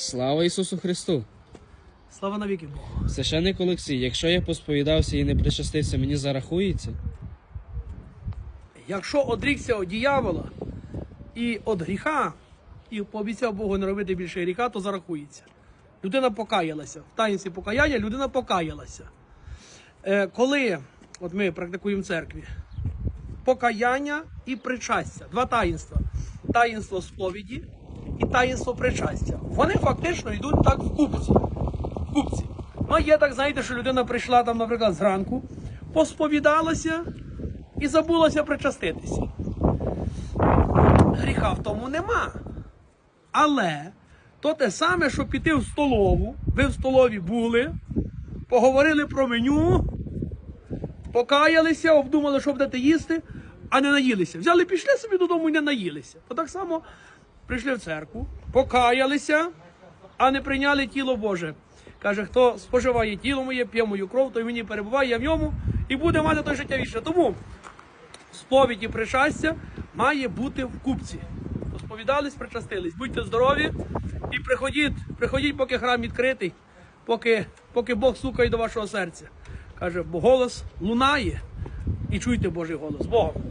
Слава Ісусу Христу! Слава навіки Богу. Священник Олексій, якщо я посповідався і не причастився, мені зарахується? Якщо одрікся від диявола і від гріха, і пообіцяв Богу не робити більше гріха, то зарахується. Людина покаялася. В таїнстві покаяння людина покаялася. Е, коли, от ми практикуємо в церкві, покаяння і причастя. Два таїнства. Таїнство сповіді і таїнство причастя. Вони фактично йдуть так в купці. В купці. Ну, є так, знаєте, що людина прийшла там, наприклад, зранку, посповідалася і забулася причаститися. Гріха в тому нема. Але то те саме, що піти в столову, ви в столові були, поговорили про меню, покаялися, обдумали, що будете їсти, а не наїлися. Взяли, пішли собі додому і не наїлися. То так само прийшли в церкву, покаялися, а не прийняли тіло Боже. Каже, хто споживає тіло моє, п'є мою кров, той мені перебуває, я в ньому і буде мати той життя вічне. Тому сповідь і причастя має бути в купці. Посповідались, причастились. Будьте здорові і приходіть, приходіть, поки храм відкритий, поки, поки Бог стукає до вашого серця. Каже, бо голос лунає і чуйте Божий голос. Богом.